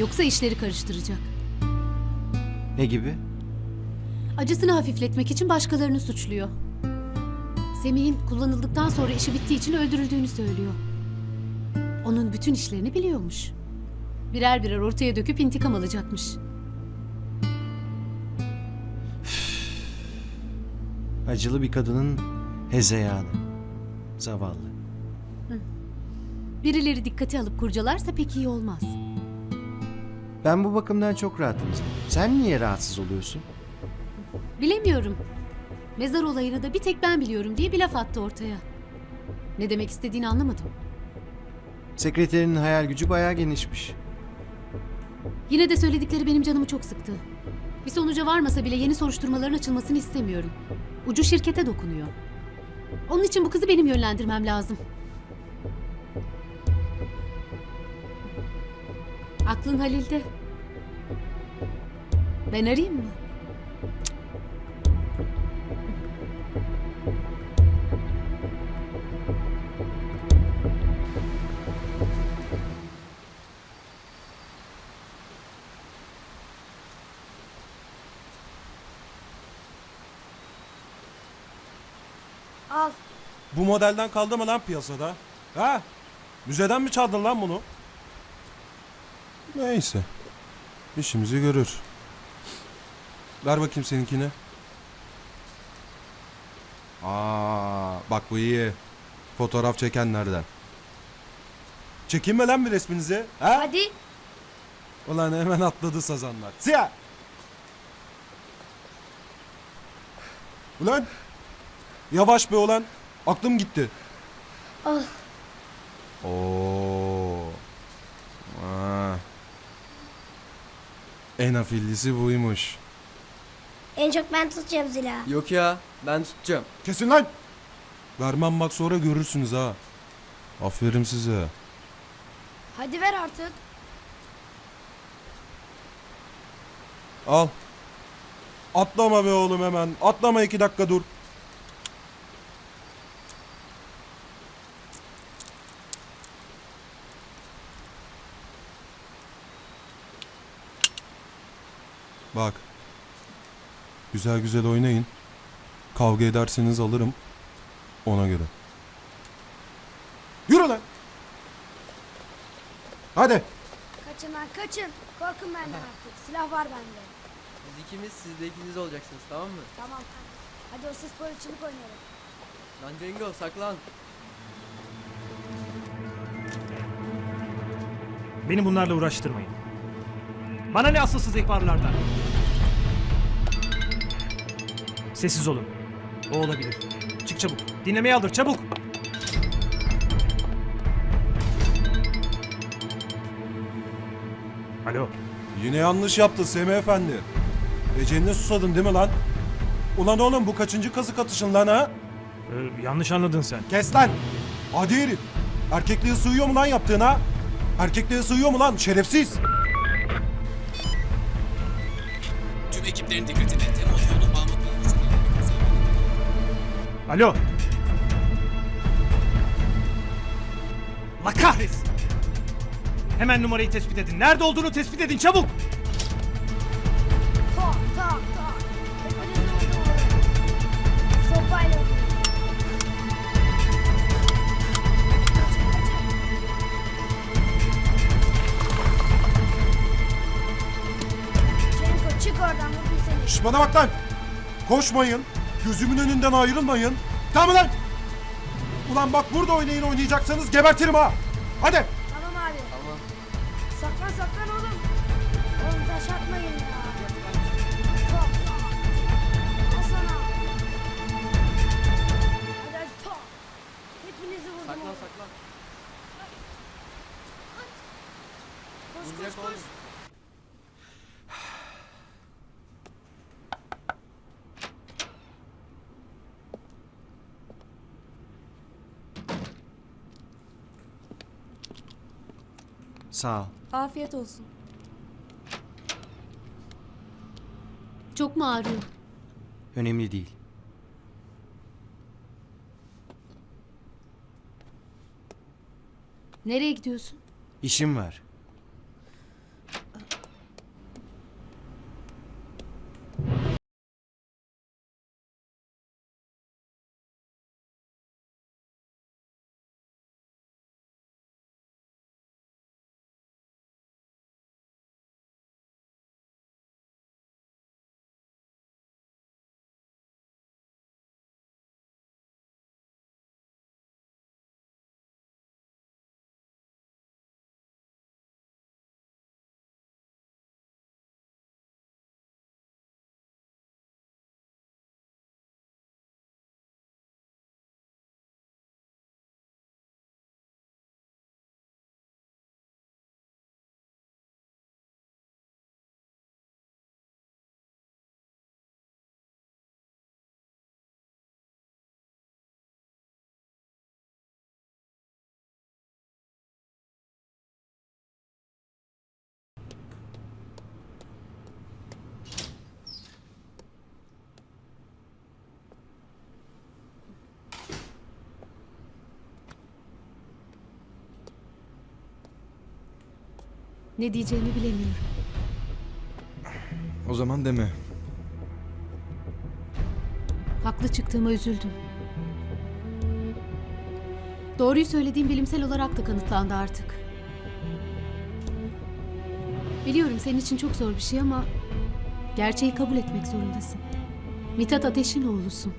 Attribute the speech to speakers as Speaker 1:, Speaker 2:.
Speaker 1: Yoksa işleri karıştıracak.
Speaker 2: Ne gibi?
Speaker 1: Acısını hafifletmek için başkalarını suçluyor. Semih'in kullanıldıktan sonra işi bittiği için öldürüldüğünü söylüyor. Onun bütün işlerini biliyormuş. Birer birer ortaya döküp intikam alacakmış.
Speaker 2: Acılı bir kadının hezeyanı. Zavallı.
Speaker 1: Birileri dikkate alıp kurcalarsa pek iyi olmaz.
Speaker 2: Ben bu bakımdan çok rahatım. Sen niye rahatsız oluyorsun?
Speaker 1: Bilemiyorum. Mezar olayını da bir tek ben biliyorum diye bir laf attı ortaya. Ne demek istediğini anlamadım.
Speaker 2: Sekreterinin hayal gücü bayağı genişmiş.
Speaker 1: Yine de söyledikleri benim canımı çok sıktı. Bir sonuca varmasa bile yeni soruşturmaların açılmasını istemiyorum. Ucu şirkete dokunuyor. Onun için bu kızı benim yönlendirmem lazım. Aklın Halil'de. Ben arayayım mı?
Speaker 3: Al.
Speaker 4: Bu modelden kaldı mı lan piyasada? Ha? Müzeden mi çaldın lan bunu? Neyse. İşimizi görür. Ver bakayım seninkini. Aa, bak bu iyi. Fotoğraf çekenlerden. Çekinme lan bir resminizi. Ha?
Speaker 3: Hadi.
Speaker 4: Ulan hemen atladı sazanlar. Siyah. Ulan. Yavaş be ulan. Aklım gitti.
Speaker 3: Ah.
Speaker 4: Oo. Aa. En afillisi buymuş.
Speaker 3: En çok ben tutacağım Zila.
Speaker 5: Yok ya ben tutacağım.
Speaker 4: Kesin lan. Vermem bak sonra görürsünüz ha. Aferin size.
Speaker 3: Hadi ver artık.
Speaker 4: Al. Atlama be oğlum hemen. Atlama iki dakika dur. Bak. Güzel güzel oynayın. Kavga ederseniz alırım. Ona göre. Yürü lan. Hadi.
Speaker 3: Kaçın lan kaçın. Korkun benden artık. Silah var bende.
Speaker 5: Biz ikimiz siz de ikiniz olacaksınız tamam mı?
Speaker 3: Tamam. Hadi hırsız polisçilik oynayalım.
Speaker 5: Lan Cengo saklan.
Speaker 6: Beni bunlarla uğraştırmayın. Bana ne asılsız ihbarlardan? Sessiz olun. O olabilir. Çık çabuk. Dinlemeye aldır çabuk. Alo.
Speaker 4: Yine yanlış yaptın Semih Efendi. Eceline susadın değil mi lan? Ulan oğlum bu kaçıncı kazık atışın lan ha?
Speaker 6: Ee, yanlış anladın sen.
Speaker 4: Kes lan! Adi herif! Erkekliğe sığıyor mu lan yaptığın ha? Erkekliğe sığıyor mu lan şerefsiz?
Speaker 7: Tüm ekiplerin dikkatine
Speaker 6: Alo. La kahretsin. Hemen numarayı tespit edin. Nerede olduğunu tespit edin çabuk.
Speaker 3: Tak tak tak. Hepinizi vurdum. Sopayla vurdum. Kaçın kaçın. Cenko çık oradan vurdum seni.
Speaker 4: Şş bana bak lan! Koşmayın! Gözümün önünden ayrılmayın! Tamam mı lan? Ulan bak burada oynayın oynayacaksanız gebertirim ha! Hadi!
Speaker 3: Tamam abi.
Speaker 5: Tamam.
Speaker 3: Saklan saklan oğlum. Oğlum taş atmayın ya. Al sana. Hadi hadi tak. Hepinizi vurdum
Speaker 5: Saklan
Speaker 3: oğlum.
Speaker 5: saklan.
Speaker 3: Koş koş koş.
Speaker 5: oğlum.
Speaker 2: Sağ ol.
Speaker 3: Afiyet olsun.
Speaker 1: Çok mu ağrıyor?
Speaker 2: Önemli değil.
Speaker 1: Nereye gidiyorsun?
Speaker 2: İşim var.
Speaker 1: Ne diyeceğimi bilemiyorum.
Speaker 8: O zaman deme.
Speaker 1: Haklı çıktığıma üzüldüm. Doğruyu söylediğim bilimsel olarak da kanıtlandı artık. Biliyorum senin için çok zor bir şey ama gerçeği kabul etmek zorundasın. Mithat Ateş'in oğlusun.